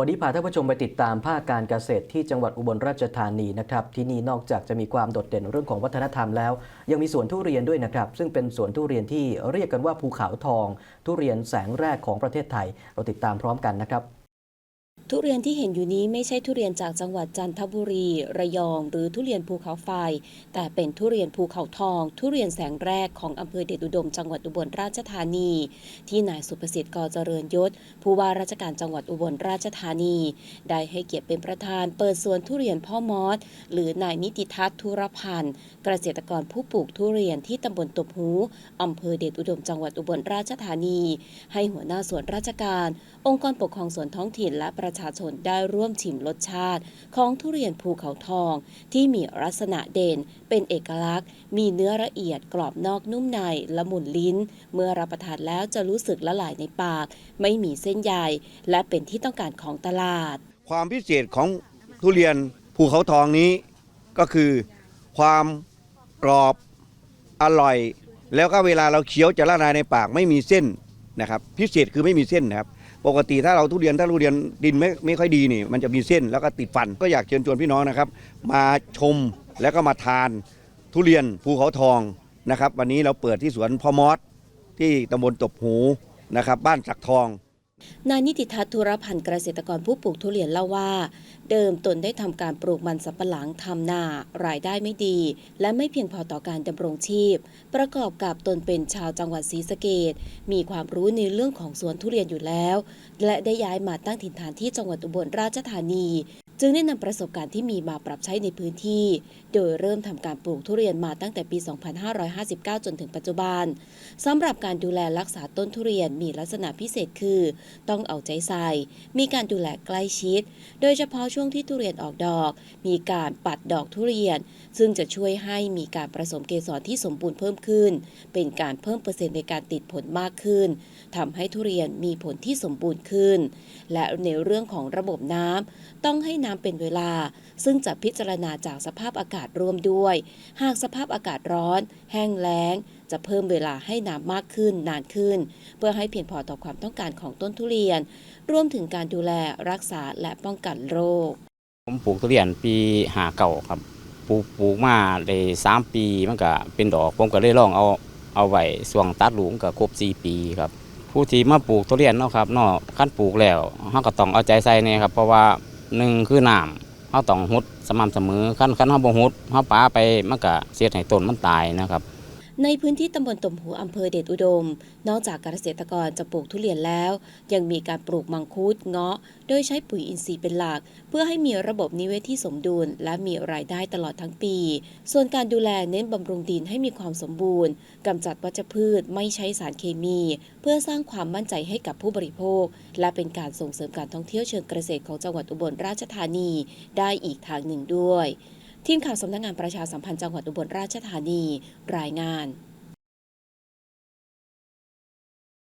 วันนี้พาท่านผู้ชมไปติดตามภาคการเกษตรที่จังหวัดอุบลราชธานีนะครับที่นี่นอกจากจะมีความโดดเด่นเรื่องของวัฒนธรรมแล้ว ยังมีสวนทุเรียนด้วยนะครับซึ่งเป็นสวนทุเรียนที่เรียกกันว่าภูเขาทอง ทุเรียนแสงแรกของประเทศไทย เราติดตามพร้อมกันนะครับ ทุเรียนที่เห็นอยู่นี้ไม่ใช่ทุเรียนจากจังหวัดจันทบุรี ระยอง หรือทุเรียนภูเขาไฟ แต่เป็นทุเรียนภูเขาทอง ทุเรียนแสงแรกของอำเภอเดชอุดม จังหวัดอุบลราชธานี ที่นายสุประสิทธิ์กอเจริญยศ ผู้ว่าราชการจังหวัดอุบลราชธานี ได้ให้เกียรติเป็นประธานเปิดสวนทุเรียนพ่อมอสหรือนายนิติทัศน์ธุรพันธ์ เกษตรกรผู้ปลูกทุเรียนที่ตำบลตบหูอำเภอเดชอุดม จังหวัดอุบลราชธานี ให้หัวหน้าส่วนราชการ องค์กรปกครองส่วนท้องถิ่นและประประชาชนได้ร่วมชิมรสชาติ ของทุเรียนภูเขาทอง ที่มีลักษณะเด่น เป็นเอกลักษณ์ มีเนื้อละเอียดกรอบนอกนุ่มในละมุนลิ้น เมื่อรับประทานแล้วจะรู้สึกละลายในปาก ไม่มีเส้นใยและเป็นที่ต้องการของตลาด ความพิเศษของทุเรียนภูเขาทองนี้ก็คือ ความกรอบอร่อย แล้วก็เวลาเราเคี้ยวจะละลายในปากไม่มีเส้นนะครับ พิเศษคือไม่มีเส้นนะครับ ปกติถ้าเราทุเรียนถ้าทุเรียนดินไม่ไม่ค่อยดีนี่ มันจะมีเส้นแล้วก็ติดฟันก็อยากเชิญชวนพี่น้องนะครับ มาชมแล้วก็มาทานทุเรียนภูเขาทองนะครับ วันนี้เราเปิดที่สวนพ่อมอสที่ตำบลตบหูนะครับ บ้านสักทอง นายนิติทัศน์ธุรพันธ์เกษตรกรผู้ปลูกทุเรียนเล่าว่า เดิมตนได้ทำการปลูกมันสำปะหลังทำนา รายได้ไม่ดี และไม่เพียงพอต่อการดำรงชีพ ประกอบกับตนเป็นชาวจังหวัดศรีสะเกดมีความรู้ในเรื่องของสวนทุเรียนอยู่แล้ว และได้ย้ายมาตั้งถิ่นฐานที่จังหวัดอุบลราชธานี จึงได้นำประสบการณ์ที่มีมาปรับใช้ในพื้นที่ โดยเริ่มทำการปลูกทุเรียนมาตั้งแต่ปี 2559 จนถึงปัจจุบันสำหรับการดูแลรักษาต้นทุเรียนมีลักษณะพิเศษคือ ต้องเอาใจใส่ มีการดูแลใกล้ชิด โดยเฉพาะช่วงที่ทุเรียนออกดอก มีการปัดดอกทุเรียน ซึ่งจะช่วยให้มีการผสมเกสรที่สมบูรณ์เพิ่มขึ้น เป็นการเพิ่มเปอร์เซ็นต์ในการติดผลมากขึ้นทำให้ทุเรียนมีผลที่สมบูรณ์ขึ้น และในเรื่องของระบบน้ำต้องให้น้ำเป็นเวลา ซึ่งจะพิจารณาจากสภาพอากาศร่วมด้วย หากสภาพอากาศร้อน แห้งแล้ง จะเพิ่มเวลาให้น้ำมากขึ้นนานขึ้น เพื่อให้เพียงพอต่อความต้องการของต้นทุเรียน รวมถึงการดูแลรักษาและป้องกันโรค ผมปลูกทุเรียนปีหาเก่าครับปลูกปลูกมาได้สามปีมันก็เป็นดอกผมก็เลยลองเอาเอาไว้ส่วงตัดหลุมก็ครบสี่ปีครับผู้ที่มาปลูกทุเรียนเนาะครับเนาะขั้นปลูกแล้วเขาก็ต้องเอาใจใส่เนี่ยครับเพราะว่า หนึ่งคือน้ำเขาต้องหุดสม่ำเสมอขั้นขั้นเขาบ่หุดเขาป้าไปมันก็เสียให้ต้นมันตายนะครับ ในพื้นที่ตำบลตมหูอำเภอเดชอุดม นอกจากเกษตรกรจะปลูกทุเรียนแล้ว ยังมีการปลูกมังคุดเงาะ โดยใช้ปุ๋ยอินทรีย์เป็นหลัก เพื่อให้มีระบบนิเวศที่สมดุล และมีรายได้ตลอดทั้งปี ส่วนการดูแลเน้นบำรุงดินให้มีความสมบูรณ์กำจัดวัชพืชไม่ใช้สารเคมี เพื่อสร้างความมั่นใจให้กับผู้บริโภค และเป็นการส่งเสริมการท่องเที่ยวเชิงเกษตรของจังหวัดอุบลราชธานี ได้อีกทางหนึ่งด้วย ทีมข่าวสำนักงานประชาสัมพันธ์จังหวัดอุบลราชธานี รายงาน